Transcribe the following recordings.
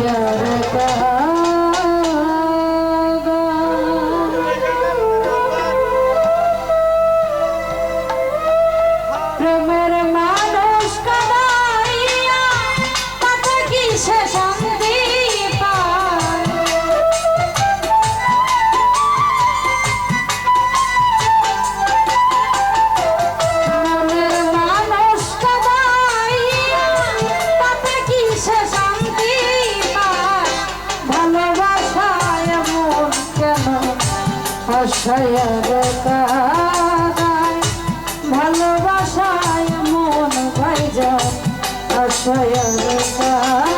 रे कहा আশায়ার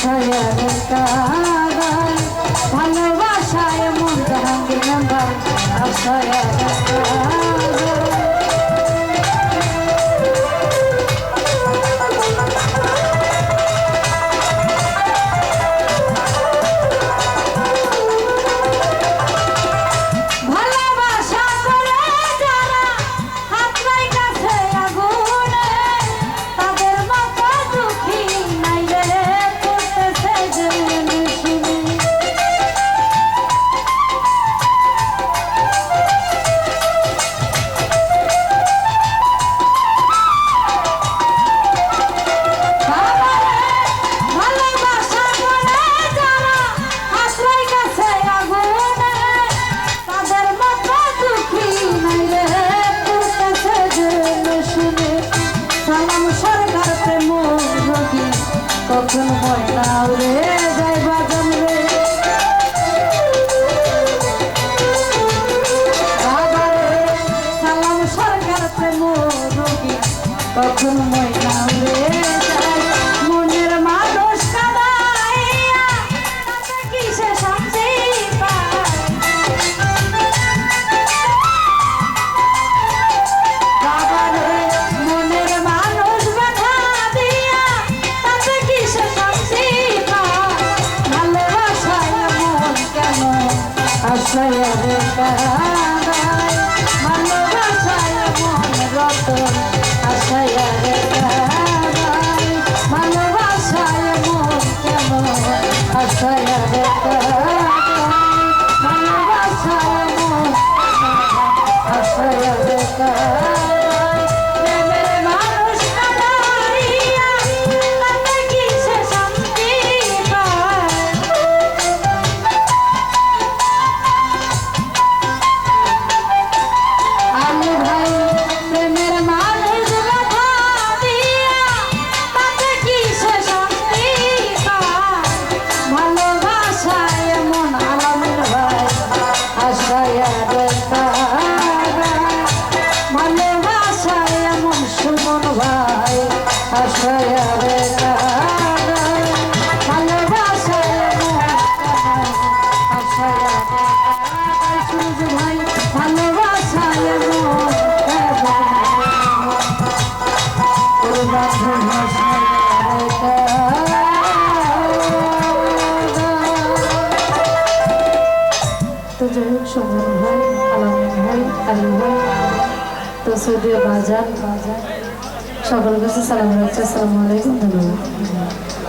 ছায়ার কাদায় ভালোবাসায় মন জাহাঙ্গীর Oh, come on. 嗯 সমন ভাই আলামিন হয় আলী ভাই তসরিয়া বাজার বাজার সকল কাছে সালাম রাখছি আসসালামু আলাইকুম, ধন্যবাদ।